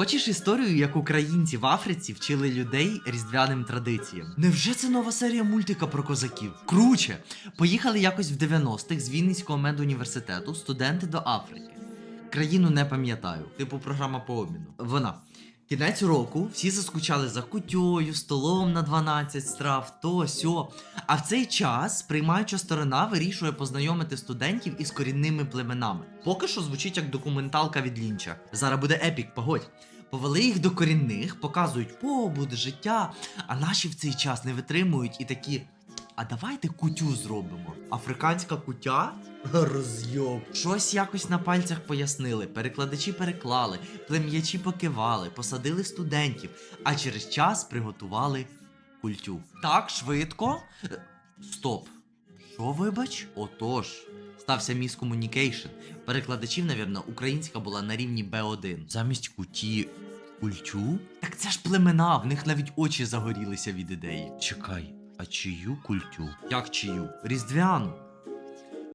Хочеш історію, як українці в Африці вчили людей різдвяним традиціям? Невже це нова серія мультика про козаків? Круче! Поїхали якось в 90-х з Вінницького медуніверситету студенти до Африки. Країну не пам'ятаю, типу програма по обміну. Вона. Кінець року всі заскучали за кутьою, столом на 12 страв, то сьо. А в цей час приймаюча сторона вирішує познайомити студентів із корінними племенами. Поки що звучить як документалка від Лінча. Зараз буде епік, погодь. Повели їх до корінних, показують побут, життя, а наші в цей час не витримують і такі. А давайте кутю зробимо. Африканська кутя? Розйоб. Щось якось на пальцях пояснили, перекладачі переклали, плем'ячі покивали, посадили студентів, а через час приготували культю. Так швидко? Стоп. Що вибач? Отож. Стався міскомунікейшн. Перекладачів, навірно, українська була на рівні Б1. Замість куті культю? Так це ж племена, в них навіть очі загорілися від ідеї. Чекай, а чию культю? Як чию? Різдвяну.